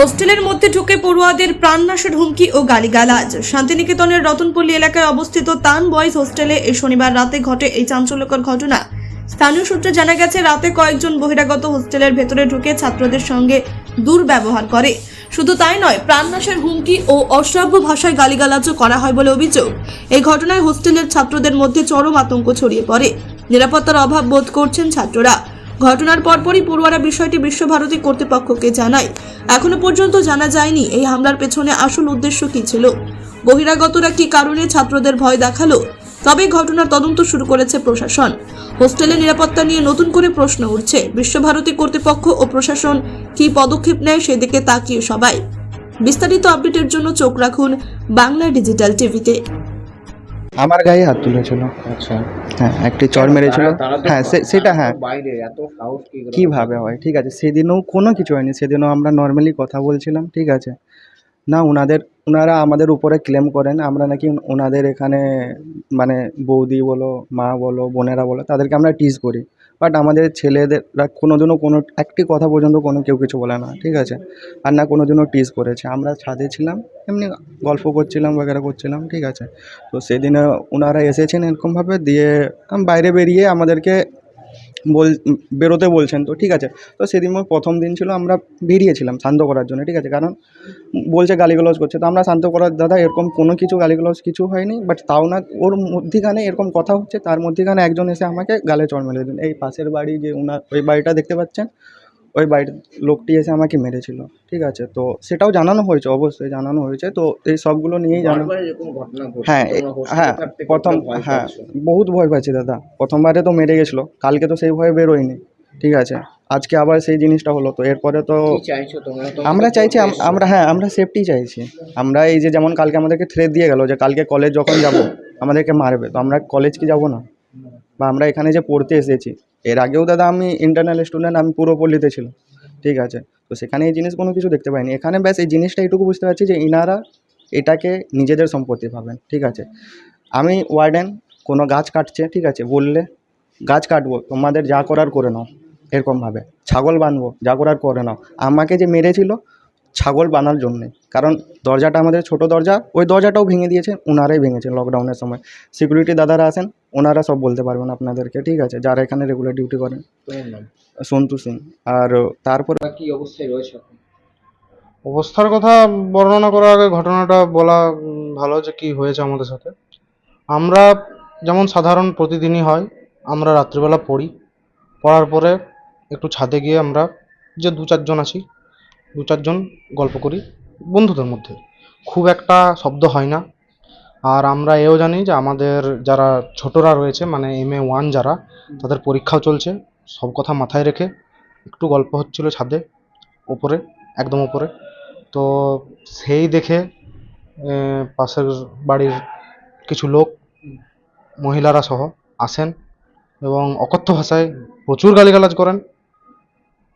হোস্টেলের মধ্যে ঢুকে পড়ুয়াদের প্রাণনাশের হুমকি ও গালিগালাজ। শান্তিনিকেতনের রতনপল্লী এলাকায় অবস্থিত তান বয়েজ হোস্টেলে এই শনিবার রাতে ঘটে এই চাঞ্চল্যকর ঘটনা। স্থানীয় সূত্রে জানা গেছে, রাতে কয়েকজন বহিরাগত হোস্টেলের ভেতরে ঢুকে ছাত্রদের সঙ্গে দুর্ব্যবহার করে। শুধু তাই নয়, প্রাণনাশের হুমকি ও অশ্রাব্য ভাষায় গালিগালাজও করা হয় বলে অভিযোগ। এই ঘটনায় হোস্টেলের ছাত্রদের মধ্যে চরম আতঙ্ক ছড়িয়ে পড়ে। নিরাপত্তার অভাব বোধ করছেন ছাত্ররা। ঘটনার পরপরই পড়ুয়ারা বিষয়টি বিশ্বভারতী কর্তৃপক্ষকে জানায়। এখনও পর্যন্ত জানা যায়নি এই হামলার পেছনে আসল উদ্দেশ্য কী ছিল। বহিরাগতরা কী কারণে ছাত্রদের ভয় দেখাল? তবে ঘটনার তদন্ত শুরু করেছে প্রশাসন। হোস্টেলের নিরাপত্তা নিয়ে নতুন করে প্রশ্ন উঠছে। বিশ্বভারতী কর্তৃপক্ষ ও প্রশাসন কী পদক্ষেপ নেয় সেদিকে তাকিয়ে সবাই। বিস্তারিত আপডেটের জন্য চোখ রাখুন বাংলা ডিজিটাল টিভিতে। আমার গায়ে হাত তুলেছিল। আচ্ছা। হ্যাঁ একটি চড় মেরেছিল। হ্যাঁ সেটা হ্যাঁ। বাইরে এত সাহস কি করে হয়? ঠিক আছে সেদিনও কোনো কিছু হয়নি। সেদিনও আমরা নর্মালি কথা বলছিলাম ঠিক আছে। না ওনাদের ওনারা আমাদের উপরে ক্লেম করেন। আমরা নাকি ওনাদের এখানে মানে বৌদি বলো মা বলো বোনেরা বলো তাদেরকে আমরা টিজ করি। বাট আমাদের ছেলেদেররা কোনোদিনও কোনো, একটি কথা পর্যন্ত কোনো, কেউ কিছু বলে না, ঠিক আছে? আর না কোনো দিনও টিস করেছে। আমরা ছাদে ছিলাম, এমনি গল্প করছিলাম, বাগেরা করছিলাম, ঠিক আছে? তো সেদিনে ওনারা এসেছেন এরকমভাবে দিয়ে বাইরে বেরিয়ে আমাদেরকে বল, বেরোতে বলছেন তো, ঠিক আছে। তো সেদিন প্রথম দিন ছিল আমরা বেরিয়েছিলাম শান্ত করার জন্য, ঠিক আছে। কারণ বলছে গালিগালাজ করছে। তো আমরা শান্ত করার, দাদা, এরকম কোনো কিছু গালিগালাজ কিছু হয়নি বাট তাও না, ওর মধ্যিখানে এরকম কথা হচ্ছে, তার মধ্যিখানে একজন এসে আমাকে গালে চড় মেলে দিন এই পাশের বাড়ি যে ওনার ওই বাড়িটা দেখতে পাচ্ছেন? ওই বাড়ির লোকটি এসে আমাকে মেরেছিল ঠিক আছে? তো সেটাও জানানো হয়েছে অবশ্যই জানানো হয়েছে। তো এই সবগুলো নিয়েই জানানো হ্যাঁ হ্যাঁ প্রথম হ্যাঁ বহুত ভয় পাচ্ছি দাদা। প্রথমবারে তো মেরে গেছিল কালকে তো সেই ভয়ে বেরোয়নি ঠিক আছে? আজকে আবার সেই জিনিসটা হলো তো এরপরে তো আমরা চাইছি আমরা হ্যাঁ আমরা সেফটি চাইছি। আমরা এই যে যেমন কালকে আমাদেরকে থ্রেট দিয়ে গেল যে কালকে কলেজ যখন যাব আমাদেরকে মারবে তো আমরা কলেজ কি যাব না? বা আমরা এখানে যে পড়তে এসেছি, এর আগেও দাদা আমি ইন্টারনাল স্টুডেন্ট আমি পুরো পল্লীতে ছিলাম, ঠিক আছে? তো সেখানে এই জিনিস কোনো কিছু দেখতে পাইনি। এখানে ব্যাস এই জিনিসটা এইটুকু বুঝতে পারছি যে ইনারা এটাকে নিজেদের সম্পত্তি ভাবেন, ঠিক আছে? আমি ওয়ার্ডেন কোনো গাছ কাটছে, ঠিক আছে? বললে, গাছ কাটবো, তোমাদের যা করার করে নাও। এরকমভাবে, ছাগল বানবো, যা করার করে নাও। আমাকে যে মেরেছিল, ছাগল বানার জন্যে, কারণ দরজাটা আমাদের ছোট দরজা, ওই দরজাটাও ভেঙে দিয়েছে ওনারাই ভেঙেছে লকডাউনের সময়। সিকিউরিটি দাদারা আছেন ওনারা সব বলতে পারবেন আপনাদেরকে ঠিক আছে? যারা এখানে রেগুলার ডিউটি করেন। সন্তু সিং। আর তারপর কি অবস্থায় রয়েছে অবস্থার কথা বর্ণনা করার আগে ঘটনাটা বলা ভালো যে কি হয়েছে আমাদের সাথে। আমরা যেমন সাধারণ প্রতিদিনই হয় আমরা রাত্রিবেলা পড়ি। পড়ার পরে একটু ছাদে গিয়ে আমরা যে দু চারজন আছি দু চারজন গল্প করি বন্ধুদের মধ্যে। খুব একটা শব্দ হয় না। আর আমরা এও জানি যে আমাদের যারা ছোটরা রয়েছে মানে এম এ ওয়ান যারা, তাদের পরীক্ষাও চলছে। সব কথা মাথায় রেখে একটু গল্প হচ্ছিল ছাদে, ওপরে, একদম ওপরে। তো সেই দেখে পাশের বাড়ির কিছু লোক, মহিলারা সহ আসেন এবং অকথ্য ভাষায় প্রচুর গালিগালাজ করেন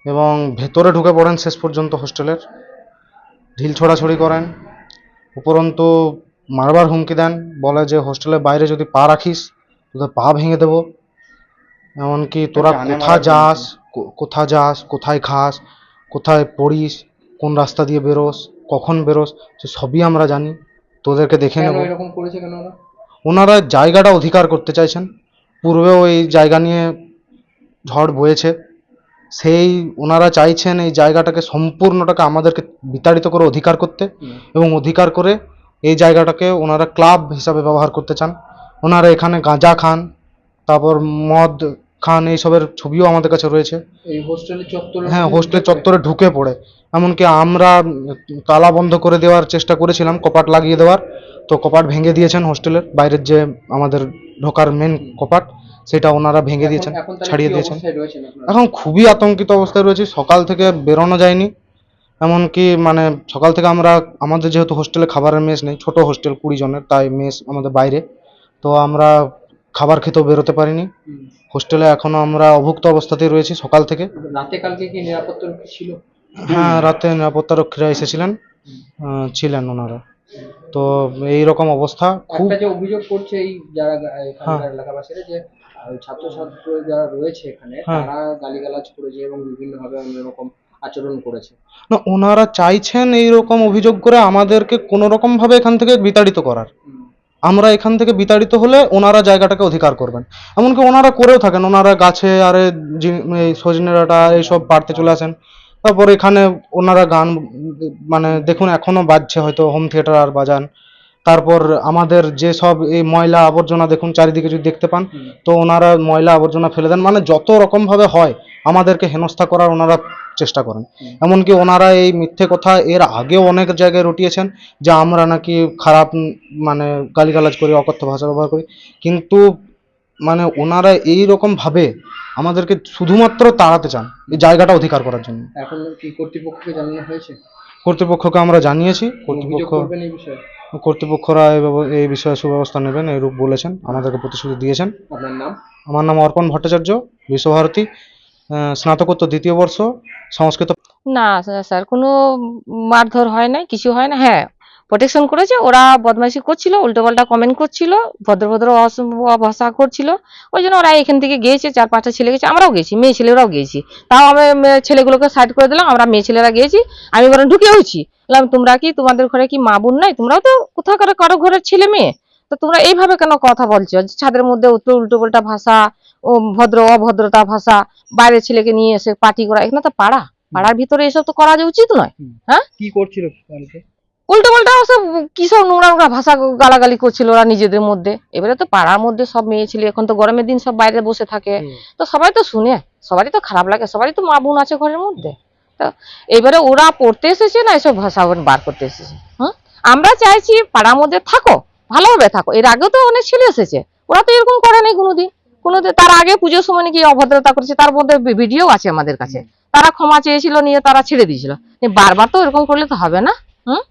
এবং ভেতরে ঢুকে পড়েন শেষ পর্যন্ত হোস্টেলের। ঢিল ছোড়াছড়ি করেন। উপরন্তু মারবার হুমকি দেন বলে যে হোস্টেলের বাইরে যদি পা রাখিস তোদের পা ভেঙে দেবো। এমনকি তোরা কোথা যাস কোথা যাস কোথায় খাস কোথায় পড়িস কোন রাস্তা দিয়ে বেরোস কখন বেরোস সে সবই আমরা জানি। তোদেরকে দেখে নেব। এরকম করেছে কেন ওরা? ওনারা জায়গাটা অধিকার করতে চাইছেন। পূর্বেও এই জায়গা নিয়ে ঝড় বয়েছে। সেই ওনারা চাইছেন এই জায়গাটাকে সম্পূর্ণটাকে আমাদেরকে বিতাড়িত করে অধিকার করতে এবং অধিকার করে এই জায়গাটাকে ওনারা ক্লাব হিসাবে ব্যবহার করতে চান। ওনারা এখানে গাঁজা খান তারপর মদ খান এইসবের ছবিও আমাদের কাছে রয়েছে। এই হোস্টেলের চত্বরে হ্যাঁ হোস্টেল চত্বরে ঢুকে পড়ে। এমনকি আমরা তালা বন্ধ করে দেওয়ার চেষ্টা করেছিলাম কপাট লাগিয়ে দেওয়ার। তো কপাট ভেঙে দিয়েছেন হোস্টেলের বাইরের যে আমাদের ঢোকার মেন কপাট সেটা ওনারা ভেঙে দিয়েছেন ছাড়িয়ে দিয়েছেন। এখন খুবই আতঙ্কিত অবস্থায় রয়েছি। সকাল থেকে বেরোনো যায়নি। এমনকি মানে সকাল থেকে আমরা আমাদের যেহেতু হোস্টেলে খাবারের মেস নেই ছোট হোস্টেল কুড়ি জনের তাই মেস আমাদের বাইরে। তো আমরা খাবার খেতেও বেরোতে পারিনি। হোস্টেলে এখনও আমরা অভুক্ত অবস্থাতেই রয়েছি সকাল থেকে। রাতে কালকে কি নিরাপত্তা ছিল? হ্যাঁ রাতে নিরাপত্তা রক্ষীরা এসেছিলেন ছিলেন ওনারা। তো এই রকম অবস্থা। খুব যে অভিযোগ করছে এই যারা এখানকার হ্যাঁ। এলাকাবাসীরা যে ছাত্রছাত্রী যারা রয়েছে এখানে হ্যাঁ। তারা গালিগালাজ করেছে এবং বিভিন্ন ভাবে অন্যরকম আচরণ করেছে। না ওনারা চাইছেন এই রকম অভিযোগ করে আমাদেরকে কোনো রকম ভাবে এখান থেকে বিতাড়িত করার। আমরা এখান থেকে বিতাড়িত হলে ওনারা জায়গাটাকে অধিকার করবেন। এমনকি ওনারা করেও থাকেন ওনারা গাছে আরে এই সজনে ডাঁটা এইসব পাড়তে চলে আসেন। তারপর এখানে ওনারা গান মানে দেখুন এখনও বাজছে হয়তো হোম থিয়েটার আর বাজান। তারপর আমাদের যে সব এই ময়লা আবর্জনা দেখুন চারিদিকে যদি দেখতে পান তো ওনারা ময়লা আবর্জনা ফেলে দেন। মানে যত রকম ভাবে হয় আমাদেরকে হেনস্থা করার ওনারা চেষ্টা করেন। এমনকি ওনারা এই মিথ্যে কথা এর আগেও অনেক জায়গায় রটিয়েছেন যে আমরা নাকি খারাপ মানে গালিগালাজ করি অকথ্য ভাষা ব্যবহার করি। কিন্তু মানে ওনারা এই রকম ভাবে আমাদেরকে শুধুমাত্র তাড়াতে চান এই জায়গাটা অধিকার করার জন্য। এখন কি কর্তৃপক্ষকে জানানো হয়েছে? কর্তৃপক্ষকে আমরা জানিয়েছি। কর্তৃপক্ষ কর্তৃপক্ষরা এই বিষয়ে সুব্যবস্থা নেবেন এই রূপ বলেছেন আমাদেরকে প্রতিশ্রুতি দিয়েছেন। আপনার নাম? আমার নাম অর্পণ ভট্টাচার্য বিশ্বভারতী। স্নাতকোত্তর দ্বিতীয় বর্ষ, সংস্কৃত না, স্যার- কোনো মারধর হয় নাই, কিছু হয় না। হ্যাঁ প্রোটেকশন করেছে, ওরা বদমাইশি করছিল, উল্টোপাল্টা কমেন্ট করছিল, ভদ্র ভদ্র অস- ভাষা করছিল। ওই জন্য ওরা এখান থেকে গিয়েছে, চার পাঁচটা ছেলে গেছে, আমরাও গেছি মেয়ে ছেলেরাও গেছি তাও আমি ছেলেগুলোকে সাইড করে দিলাম, আমরা মেয়ে ছেলেরা গিয়েছি, আমি বরং ঢুকে হয়েছি। বললাম, তোমরা কি তোমাদের ঘরে কি মা বোন নাই? তোমরাও তো কোথাও কারও কারও ঘরের ছেলে মেয়ে? তো তোমরা এইভাবে কেন কথা বলছো? ছাদের মধ্যে উল্টো পাল্টা ভাষা ও ভদ্র অভদ্রতা ভাষা বাইরের ছেলেকে নিয়ে এসে পার্টি করা এখানে তো পাড়া। পাড়ার ভিতরে এসব তো করা উচিত নয় হ্যাঁ? কি করছিল উল্টো পাল্টা ওসব কি সব নোংরা নোংরা ভাষা গালাগালি করছিল ওরা নিজেদের মধ্যে? এবারে তো পাড়ার মধ্যে সব মেয়ে ছেলে এখন তো গরমের দিন সব বাইরে বসে থাকে। তো সবাই তো শুনে সবারই তো খারাপ লাগে সবারই তো মা বোন আছে ঘরের মধ্যে। তো এবারে ওরা পড়তে এসেছে না এসব ভাষা বার করতে এসেছে? হ্যাঁ আমরা চাইছি পাড়ার মধ্যে থাকো ভালোভাবে থাকো। এর আগেও তো অনেক ছেলে এসেছে। ওরা তো এরকম করে নাই কোনোদিন। কোনোদিন তার আগে পুজোর সময় নাকি অভদ্রতা করেছে তার মধ্যে ভিডিও আছে আমাদের কাছে। তারা ক্ষমা চেয়েছিল নিয়ে তারা ছেড়ে দিয়েছিল। বারবার তো এরকম করলে তো হবে না হুম?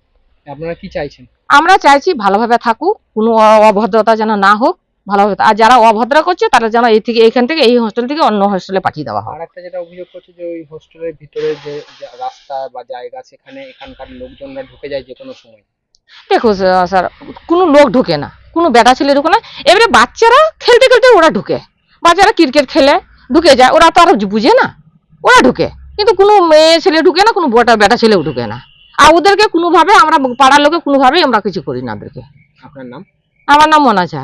আপনারা কি চাইছেন? আমরা চাইছি ভালোভাবে থাকুক কোনো অভদ্রতা যেন না হোক ভালোভাবে আর যারা অভদ্র করছে তারা যেন এই থেকে এইখান থেকে এই হোস্টেল থেকে অন্য হোস্টেলে পাঠিয়ে দেওয়া হয় আর একটা যেটা অভিযোগ করছে যে ওই হোস্টেলের ভিতরে যে রাস্তা বা জায়গা সেখানে এখানকার লোকজনরা ঢুকে যায় যে কোনো সময়। দেখো স্যার কোনো লোক ঢুকে না কোনো বেটা ছেলে ঢুকে না এবারে বাচ্চারা খেলতে খেলতে ওরা ঢুকে। বাচ্চারা ক্রিকেট খেলে ঢুকে যায় ওরা তো আর বুঝে না ওরা ঢুকে। কিন্তু কোনো মেয়ে ছেলে ঢুকে না কোনো বটা বেটা ছেলেও ঢুকে না। আর ওদেরকে কোনোভাবে আমরা পাড়ার লোকে কোনোভাবেই আমরা কিছু করি না ওদেরকে। আপনার নাম? আমার নাম মনা ঝা